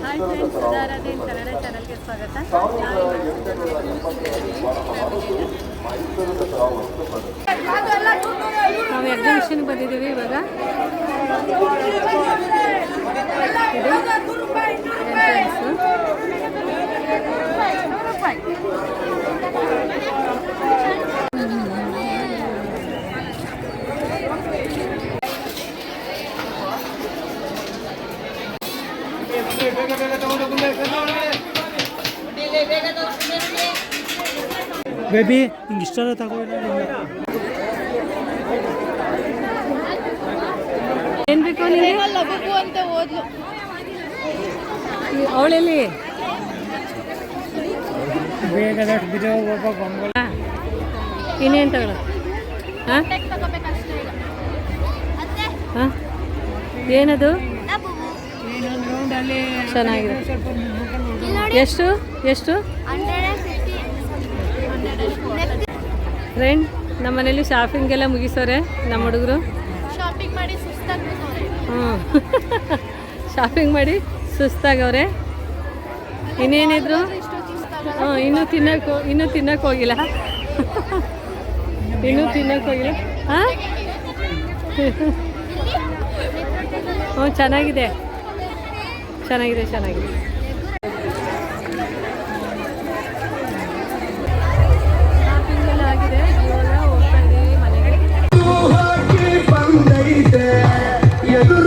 Hi friends ಸುಧಾರಾಧೀನ್ Kannada ಚಾನಲ್ಗೆ ಸ್ವಾಗತ ನಾವು ಎಕ್ಸಿಬಿಷನ್ಗೆ ಬಂದಿದ್ದೀವಿ ಇವಾಗ ಇದು entrance. ಬೇಬಿ ನಿಂಗೆ ಇಷ್ಟ ತಗೋ ಏನು ಬೇಕು ಲಘು ಅಂತ ಓದ್ಲು ಅವಳೆಲ್ಲಿ ಬೇಗ. ಬಿದ್ದು ಒಬ್ಬ ಗೊಂಬಲ ಇನ್ನೇನು ತಗೊಳ ಹಾಂ? ಹಾಂ? ಏನದು? ಚೆನ್ನಾಗಿದೆ. ಎಷ್ಟು? ಎಷ್ಟು? ಫ್ರೆಂಡ್ ನಮ್ಮ ಮನೇಲಿ ಶಾಪಿಂಗ್ ಎಲ್ಲ ಮುಗಿಸೋರೆ ನಮ್ಮ ಹುಡುಗರು? ಶಾಪಿಂಗ್ ಮಾಡಿ ಹ್ಞೂ ಶಾಪಿಂಗ್ ಮಾಡಿ ಸುಸ್ತಾಗವ್ರೆ. ಇನ್ನೇನಿದ್ರು? ಹ್ಞೂ ಇನ್ನೂ ತಿನ್ನಕ್ಕೆ ಇನ್ನೂ ತಿನ್ನಕ್ಕೆ ಹೋಗಿಲ್ಲ. ಇನ್ನೂ ತಿನ್ನಕ್ಕೆ ಹೋಗಿಲ್ಲ. ಹಾಂ ಹ್ಞೂ ಚೆನ್ನಾಗಿದೆ. ಚೆನ್ನಾಗಿದೆ ಚೆನ್ನಾಗಿದೆ.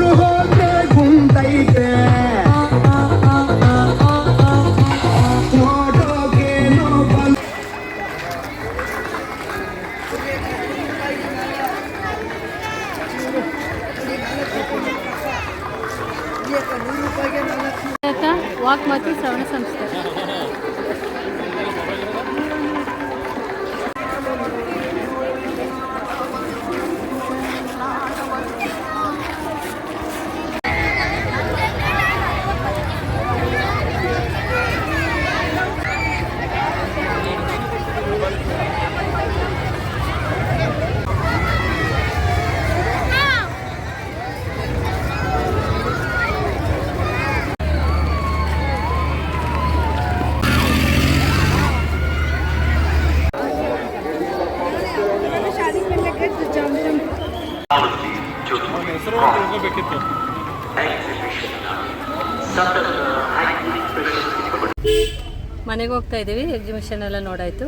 ಎದುರು ಹೋದ್ರೆ ಕುಂತೈತೆ ವಾಕ್ ಮತ್ತು ಶ್ರವಣ ಸಂಸ್ಥೆ. ಮನೆಗೆ ಹೋಗ್ತಾ ಇದ್ದೀವಿ ಎಕ್ಸಿಬಿಷನ್ ಎಲ್ಲ ನೋಡಾಯ್ತು.